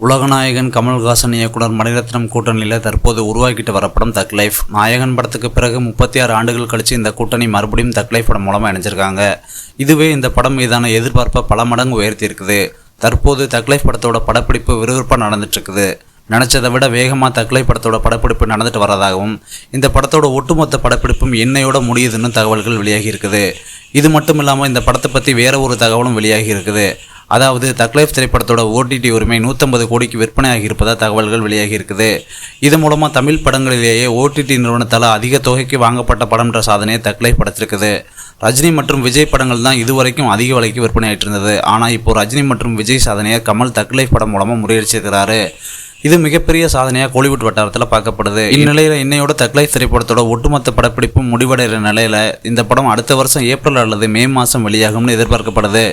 உலகநாயகன் கமல்ஹாசன் இயக்குனர் மணிரத்னம் கூட்டணியில் தற்போது உருவாக்கிட்டு வர படம் தக் லைஃப். நாயகன் படத்துக்கு பிறகு முப்பத்தி ஆறு ஆண்டுகள் கழிச்சு இந்த கூட்டணி மறுபடியும் தக் லைஃப் படம் மூலமாக இணைஞ்சிருக்காங்க. இதுவே இந்த படம் மீதான எதிர்பார்ப்பை பல மடங்கு உயர்த்தியிருக்குது. தற்போது தக் லைஃப் படத்தோட படப்பிடிப்பு விறுவிறுப்பாக நடந்துட்டுருக்குது. நினச்சதை விட வேகமாக தக்லை படத்தோட படப்பிடிப்பு நடந்துட்டு வரதாகவும் இந்த படத்தோட ஒட்டுமொத்த படப்பிடிப்பும் என்னையோட முடியுதுன்னு தகவல்கள் வெளியாகி இருக்குது இது மட்டும் இல்லாமல் இந்த படத்தை பற்றி வேற ஒரு தகவலும் வெளியாகி இருக்குது அதாவது தக்லைஃப் திரைப்படத்தோட ஓடிடி உரிமை நூற்றம்பது கோடிக்கு விற்பனையாகி இருப்பதாக தகவல்கள் வெளியாகி இருக்குது. இது மூலமாக தமிழ் படங்களிலேயே ஓடிடி நிறுவனத்தால் அதிக தொகைக்கு வாங்கப்பட்ட படம்ன்ற சாதனையை தக்லைஃப் படைச்சிருக்குது ரஜினி மற்றும் விஜய் படங்கள் தான் இதுவரைக்கும் அதிக விலைக்கு விற்பனையாயிட்டு இருந்தது. ஆனால் இப்போ ரஜினி மற்றும் விஜய் சாதனையை கமல் தக்லைஃப் படம் மூலமாக முறியடிச்சிருக்கிறாரு இது மிகப்பெரிய சாதனையாக கோலிவுட் வட்டாரத்தில் பார்க்கப்படுது. இந்நிலையில் இன்னையோட தக்லைஃப் திரைப்படத்தோட ஒட்டுமொத்த படப்பிடிப்பும் முடிவடைகிற நிலையில் இந்த படம் அடுத்த வருஷம் ஏப்ரல் அல்லது மே மாதம் வெளியாகும்னு எதிர்பார்க்கப்படுது.